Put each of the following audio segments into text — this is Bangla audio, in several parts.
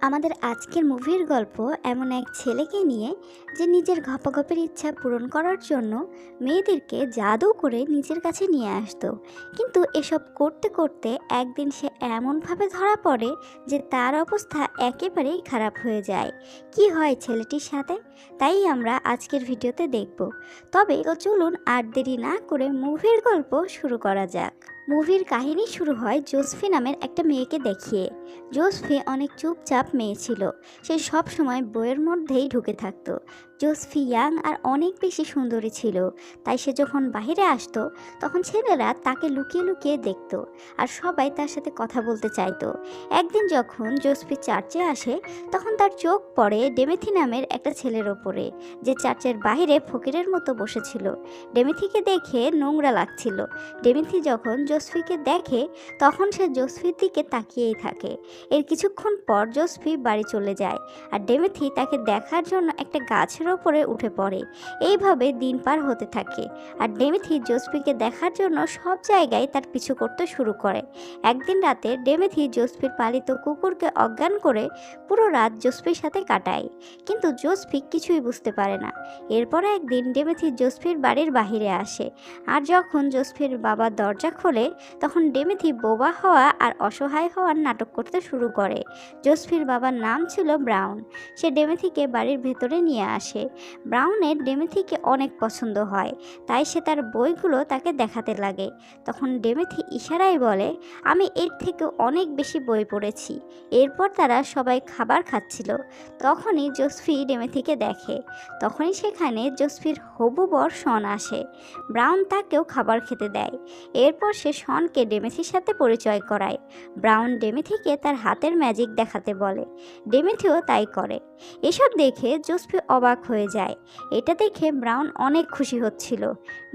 আমাদের আজকের মুভির গল্প এমন এক ছেলেকে নিয়ে যে নিজের ঘপাঘপের ইচ্ছা পূরণ করার জন্য মেয়েদেরকে জাদু করে নিজের কাছে নিয়ে আসতো। কিন্তু এসব করতে করতে একদিন সে এমনভাবে ধরা পড়ে যে তার অবস্থা একেবারেই খারাপ হয়ে যায়। কি হয় ছেলেটির সাথে? তাই আমরা আজকের ভিডিওতে দেখব। তবে চলুন আর দেরি না করে মুভির গল্প শুরু করা যাক। মুভির কাহিনী শুরু হয় জোসফি নামের একটা মেয়েকে দেখিয়ে। জোসফি অনেক চুপচাপ মেয়ে ছিল। সে সব সময় বইয়ের মধ্যেই ঢুকে থাকতো। জোসফি ইয়াং আর অনেক বেশি সুন্দরী ছিল। তাই সে যখন বাইরে আসতো, তখন ছেলেরা তাকে লুকিয়ে লুকিয়ে দেখত আর সবাই তার সাথে কথা বলতে চাইতো। একদিন যখন জোসফি চার্চে আসে, তখন তার চোখ পড়ে ডেমেথি নামের একটা ছেলের ওপরে, যে চার্চের বাইরে ফকিরের মতো বসেছিল। ডেমেথিকে দেখে নোংরা লাগছিল। ডেমেথি যখন জোসফিকে দেখে, তখন সে জোসফির দিকে তাকিয়েই থাকে। এর কিছুক্ষণ পর জোসফি বাড়ি চলে যায় আর ডেমেথি তাকে দেখার জন্য একটা গাছের ওপরে উঠে পড়ে। এইভাবে দিন পার হতে থাকে আর ডেমেথি জোসফিকে দেখার জন্য সব জায়গায় তার পিছু করতে শুরু করে। একদিন রাতে ডেমেথি জোসফির পালিত কুকুরকে অজ্ঞান করে পুরো রাত জোসফির সাথে কাটায়। কিন্তু জোসফি কিছুই বুঝতে পারে না। এরপরে একদিন ডেমেথি জোসফির বাড়ির বাহিরে আসে আর যখন জোসফির বাবা দরজা খোলে, তখন ডেমেথি বোবা হওয়া আর অসহায় হওয়ার নাটক করতে শুরু করে। জোসফির বাবার নাম ছিল ব্রাউন। সে ডেমেথিকে বাড়ির ভেতরে নিয়ে আসে। ব্রাউনের ডেমেথিকে অনেক পছন্দ হয়, তাই সে তার বইগুলো তাকে দেখাতে লাগে। তখন ডেমেথি ইশারায় বলে, আমি এর থেকে অনেক বেশি বই পড়েছি। এরপর তারা সবাই খাবার খাচ্ছিল। তখনই জোসফি ডেমেথিকে দেখে। তখনই সেখানে জোসফির হবু বর শন আসে। ব্রাউন তাকেও খাবার খেতে দেয়। এরপর সে শনকে ডেমেথির সাথে পরিচয় করায়। ব্রাউন ডেমেথিকে তার হাতের ম্যাজিক দেখাতে বলে। ডেমেথিও তাই করে। এসব দেখে জোসফি অবাক হয়ে যায়। এটা দেখে ব্রাউন অনেক খুশি হচ্ছিল।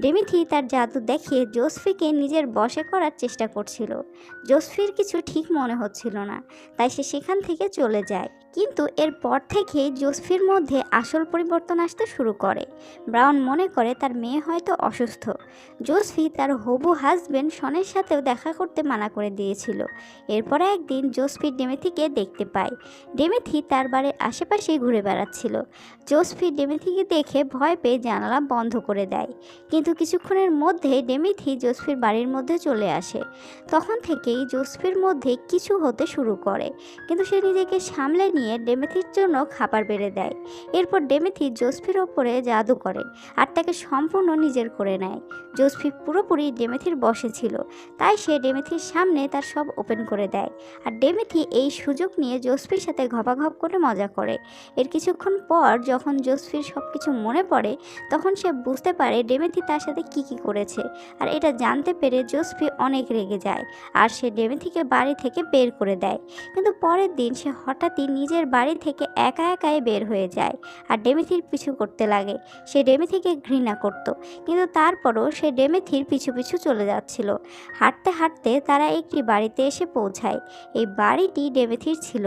ডেমিথি তার জাদু দেখিয়ে জোসফিকে নিজের বসে করার চেষ্টা করছিল। জোসফির কিছু ঠিক মনে হচ্ছিল না, তাই সে সেখান থেকে চলে যায়। কিন্তু এরপর থেকেই জোসফির মধ্যে আসল পরিবর্তন আসতে শুরু করে। ব্রাউন মনে করে তার মেয়ে হয়তো অসুস্থ। জোসফি তার হবু হাজবেন্ড শনের সাথেও দেখা করতে মানা করে দিয়েছিল। এরপরে একদিন জোসফি ডেমেথিকে দেখতে পায়। ডেমেথি তার বাড়ির আশেপাশেই ঘুরে বেড়াচ্ছিল। জোসফি ডেমেথিকে দেখে ভয় পেয়ে জানালা বন্ধ করে দেয়। কিন্তু কিছুক্ষণের মধ্যে ডেমেথি জোসফির বাড়ির মধ্যে চলে আসে। তখন থেকেই জোসফির মধ্যে কিছু হতে শুরু করে। কিন্তু সে নিজেকে সামলে নিয়ে ডেমেথির জন্য খাবার বেড়ে দেয়। এরপর ডেমেথি জোসফির ওপরে জাদু করে আর তাকে সম্পূর্ণ নিজের করে নেয়। জোসফি পুরোপুরি ডেমেথির বসে ছিল, তাই সে ডেমেথির সামনে তার সব ওপেন করে দেয়। আর ডেমেথি এই সুযোগ নিয়ে জোসফির সাথে ঘপাঘপ করে মজা করে। এর কিছুক্ষণ পর যখন জোসফির সব কিছু মনে পড়ে, তখন সে বুঝতে পারে ডেমেথি তার সাথে কি কি করেছে। আর এটা জানতে পেরে জোসফি অনেক রেগে যায়, আর সে ডেমেথিকে বাড়ি থেকে বের করে দেয়। কিন্তু পরের দিন সে হঠাৎই নিজের বাড়ি থেকে একা একাই বের হয়ে যায় আর ডেমেথির পিছু করতে লাগে। সে ডেমেথিকে ঘৃণা করত, কিন্তু তারপরও সে ডেমেথির পিছু পিছু চলে যাচ্ছিল। হাঁটতে হাঁটতে তারা একটি বাড়িতে এসে পৌঁছায়। এই বাড়িটি ডেমেথির ছিল।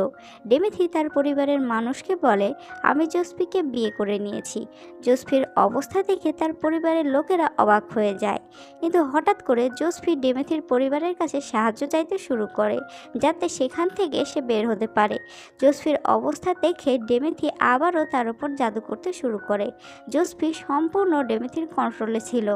ডেমেথি তার পরিবারের মানুষকে বলে, আমি জোসফিকে বিয়ে করে নিয়েছি। জোসফির অবস্থা দেখে তার পরিবারের লোকেরা অবাক হয়ে যায়। কিন্তু হঠাৎ করে জোসফি ডেমেথির পরিবারের কাছে সাহায্য চাইতে শুরু করে, যাতে সেখান থেকে সে বের হতে পারে। জোসফির অবস্থা দেখে ডেমেথি আবারও তার উপর জাদু করতে শুরু করে। জোসফি সম্পূর্ণ ডেমেথির কন্ট্রোলে ছিল।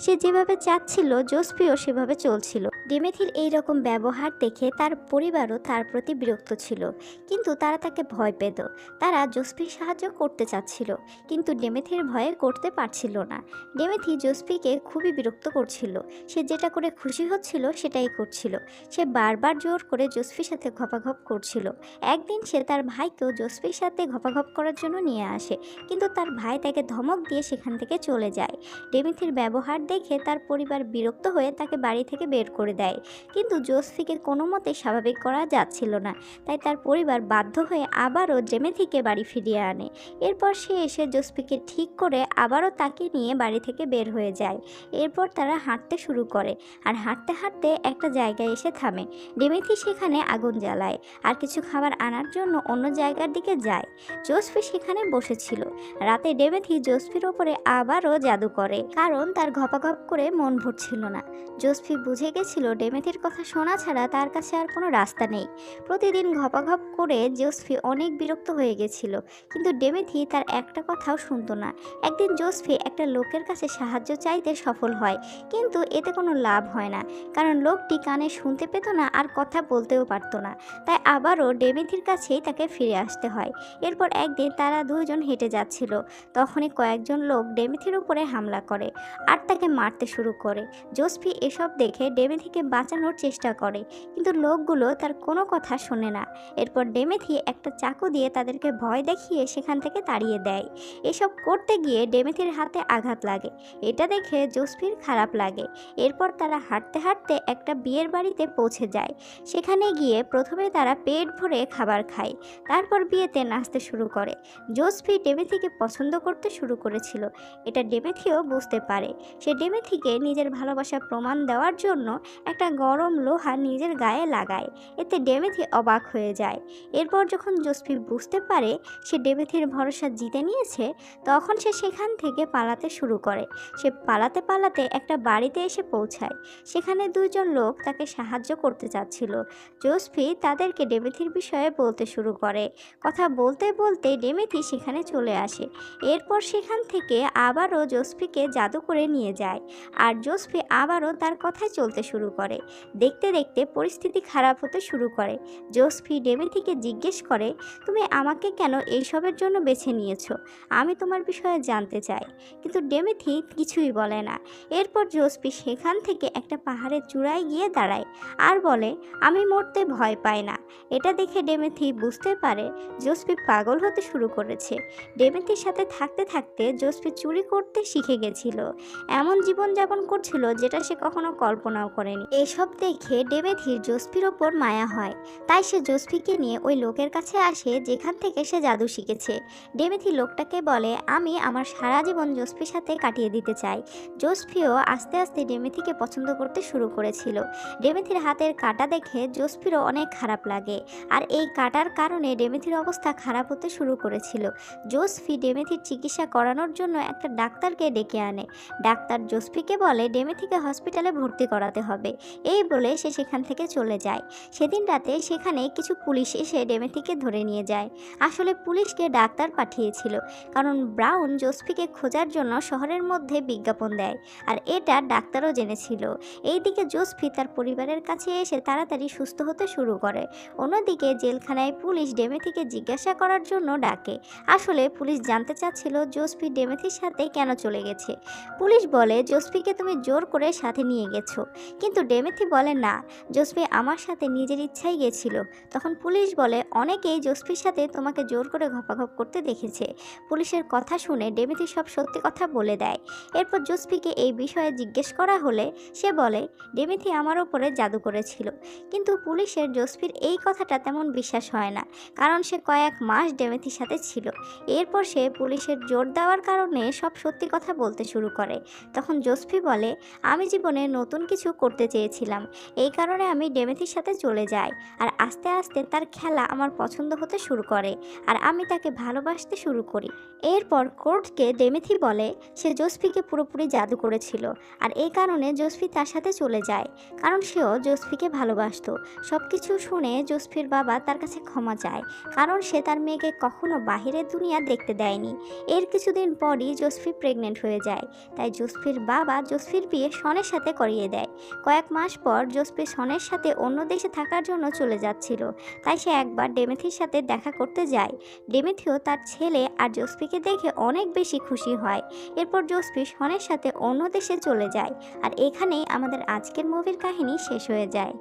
সে যেভাবে চাচ্ছিল, জোসফিও সেভাবে চলছিল। ডেমেথির এই রকম ব্যবহার দেখে তার পরিবারও তার প্রতি বিরক্ত ছিল। কিন্তু তারা তাকে ভয় পেত। তারা জোসফির সাহায্য করতে চাচ্ছিল, কিন্তু ডেমেথির ভয়ে করতে পারছিল না। ডেমেথি জোসফিকে খুবই বিরক্ত করছিল। সে যেটা করে খুশি হচ্ছিল, সেটাই করছিল। সে বারবার জোর করে জোসফির সাথে ঘপাঘপ করছিল। একদিন সে তার ভাইকেও জোসফির সাথে ঘপাঘপ করার জন্য নিয়ে আসে, কিন্তু তার ভাই তাকে ধমক দিয়ে সেখান থেকে চলে যায়। ডেমেথির ব্যবহার দেখে তার পরিবার বিরক্ত হয়ে তাকে বাড়ি থেকে বের করে দেয়, কিন্তু জোসফিকে কোনো মতে স্বাভাবিক করা যাচ্ছিল না। তাই তার পরিবার বাধ্য হয়ে আবারও ডেমেথিকে বাড়ি ফিরিয়ে আনে। এরপর সে এসে জোসফিকে ঠিক করে আবারও তাকে নিয়ে বাড়ি থেকে বের হয়ে যায়। এরপর তারা হাঁটতে শুরু করে আর হাঁটতে হাঁটতে একটা জায়গায় এসে থামে। ডেমেথি সেখানে আগুন জ্বালায়। আর কিছু খাবার আনার জন্য অন্য জায়গার দিকে যায়। জোসফি সেখানে বসেছিল। রাতে ডেমেথি জোসফির ওপরে আবারও জাদু করে, কারণ তার ঘপাঘপ করে মন ভরছিল না। জোসফি বুঝে গেছিল, ডেমেথির কথা শোনা ছাড়া তার কাছে আর কোনো রাস্তা নেই। প্রতিদিন ঘপাঘপ করে জোসফি অনেক বিরক্ত হয়ে গেছিল, কিন্তু ডেমেথি তার একটা কথাও শুনতো না। একদিন জোসফি একটা লোকের কাছে সাহায্য চাইতে সফল হয়, কিন্তু এতে কোনো লাভ হয় না, কারণ লোকটি কানে শুনতে পেত না আর কথা বলতেও পারতো না। তাই আবারও ডেমেথির কাছেই তাকে ফিরে আসতে হয়। এরপর একদিন তারা দুজন হেঁটে যাচ্ছিল। তখনই কয়েকজন লোক ডেমেথির উপরে হামলা করে আর তাকে মারতে শুরু করে। জোসফি এসব দেখে ডেমেথিকে বাঁচানোর চেষ্টা করে, কিন্তু লোকগুলো তার কোনো কথা শোনে না। এরপর ডেমেথি একটা চাকু দিয়ে তাদেরকে ভয় দেখিয়ে সেখান থেকে তাড়িয়ে দেয়। এসব করতে গিয়ে ডেমেথির হাতে আঘাত লাগে। এটা দেখে জোসফির খারাপ লাগে। এরপর তারা হাঁটতে হাঁটতে একটা বিয়ের বাড়িতে পৌঁছে যায়। সেখানে গিয়ে প্রথমে তারা পেট ভরে খাবার খায়। তারপর বিয়েতে নাচতে শুরু করে। জোসফি ডেমেথিকে পছন্দ করতে শুরু করেছিল। এটা ডেমেথিও বুঝতে পারে। সে ডেমেথিকে নিজের ভালোবাসা প্রমাণ দেওয়ার জন্য একটা গরম লোহা নিজের গায়ে লাগায়। এতে ডেমেথি অবাক হয়ে যায়। এরপর যখন জোসফি বুঝতে পারে সে ডেমেথির ভরসা জিতে নিয়েছে, তখন সে সেখান থেকে পালাতে শুরু করে। সে পালাতে পালাতে একটা বাড়িতে এসে পৌঁছায়। সেখানে দুজন লোক তাকে সাহায্য করতে চাচ্ছিল। জোসফি তাদেরকে ডেমেথির বিষয়ে বলতে শুরু করে। কথা বলতে বলতে ডেমেথি সেখানে চলে আসে। এরপর সেখান থেকে আবারও জোসফিকে জাদু করে নিয়ে যায় আর জোসফি আবারও তার কথায় চলতে শুরু করে। দেখতে দেখতে পরিস্থিতি খারাপ হতে শুরু করে। জোসফি ডেমেথিকে জিজ্ঞেস করে, তুমি আমাকে কেন এইসবের জন্য বেছে নিয়েছো? আমি তোমার বিষয়ে জানতে চাই। কিন্তু ডেমেথি কিছুই বলে না। এরপর জোসফি সেখান থেকে একটা পাহাড়ের চূড়ায় গিয়ে দাঁড়ায় আর বলে, আমি মরতে ভয় পাই না। এটা দেখে ডেমেথি বুঝতে পারে জোসফি পাগল হতে শুরু করেছে। ডেমেথির সাথে থাকতে থাকতে জোসফি চুরি করতে শিখে গেছিল। এমন জীবনযাপন করছিল যেটা সে কখনো কল্পনাও করেনি। এসব দেখে ডেমেথির জোসফির ওপর মায়া হয়। তাই সে জোসফিকে নিয়ে ওই লোকের কাছে আসে যেখান থেকে সে জাদু শিখেছে। ডেমেথি লোকটাকে বলে, আমি আমার সারা জীবন জোসফির সাথে কাটিয়ে দিতে চাই। জোসফিও আস্তে আস্তে ডেমেথিকে পছন্দ করতে শুরু করেছিল। ডেমেথির হাতের কাটা দেখে জোসফিরও অনেক খারাপ লাগে। আর এই কাটার কারণে ডেমেথির অবস্থা খারাপ হতে শুরু করেছিল। জোসফি ডেমেথির চিকিৎসা করানোর জন্য একটা ডাক্তারকে ডেকে আনে। ডাক্তার জোসফিকে বলে, ডেমেথিকে হসপিটালে ভর্তি করাতে হবে। এই বলে সে সেখান থেকে চলে যায়। সেদিন রাতে সেখানে কিছু পুলিশ এসে ডেমেথিকে ধরে নিয়ে যায়। আসলে পুলিশকে ডাক্তার পাঠিয়েছিল, কারণ ব্রাউন জোসফিকে খোঁজার জন্য শহরের মধ্যে বিজ্ঞাপন দেয়, আর এটা ডাক্তারও জেনেছিল। এইদিকে জোসফি তার পরিবারের কাছে এসে তাড়াতাড়ি সুস্থ হতে শুরু করে। অন্যদিকে জেলখানায় পুলিশ ডেমেথিকে জিজ্ঞাসা করার জন্য ডাকে। আসলে পুলিশ জানতে চাচ্ছিল জোসফি ডেমেথির সাথে কেন চলে গেছে। পুলিশ বলে, জোসফিকে তুমি জোর করে সাথে নিয়ে গেছো। কিন্তু ডেমেথি বলে, না, জোসফি আমার সাথে নিজের ইচ্ছাই গেছিল। তখন পুলিশ বলে, অনেকেই জোসফির সাথে তোমাকে জোর করে ঘপাঘপ করতে দেখেছে। পুলিশের কথা শুনে ডেমেথি সব সত্যি কথা বলে দেয়। এরপর জোসফিকে এই বিষয়ে জিজ্ঞেস করা হলে সে বলে, ডেমেথি আমার ওপরে জাদু করেছিল। কিন্তু পুলিশের জোসফির এই কথাটা তেমন বিশ্বাস হয় না। কারণ সে কয়েক মাস ডেমেথির সাথে ছিল। এরপর সে পুলিশের জোর দেওয়ার কারণে সব সত্যি কথা বলতে শুরু করে। তখন জোসফি বলে, আমি জীবনে নতুন কিছু করতে চেয়েছিলাম। এই কারণে আমি ডেমেথির সাথে চলে যাই। আর আস্তে আস্তে তার খেলা আমার পছন্দ হতে শুরু করে। আর আমি তাকে ভালোবাসতে শুরু করি। এরপর কোর্টকে ডেমেথি বলে, সে জোসফিকে পুরোপুরি জাদু করেছিল। আর এই কারণে জোসফি তার সাথে চলে যায়। কারণ সেও জোসফিকে ভালোবাসতো। সব কিছু শুনে জোসফির বাবা তার কাছে ক্ষমা চায় কারণ সে তার মেয়েকে কখনো বাহিরের দুনিয়া দেখতে দেয়নি। এর কিছুদিন পরই জোসফি প্রেগনেন্ট হয়ে যায়। তাই জোসফির বাবা জোসফির বিয়ে সনের সাথে করিয়ে দেয়। কয়েক মাস পর জোসফি সনের সাথে অন্য দেশে থাকার জন্য চলে যাচ্ছিল। তাই সে একবার ডেমেথির সাথে দেখা করতে যায়। ডেমেথিও তার ছেলে আর জোসফিকে দেখে অনেক বেশি খুশি হয়। এরপর জোসফি সনের সাথে অন্য দেশে চলে যায়। আর এখানেই আমাদের আজকের মুভির কাহিনী শেষ হয়ে যায়।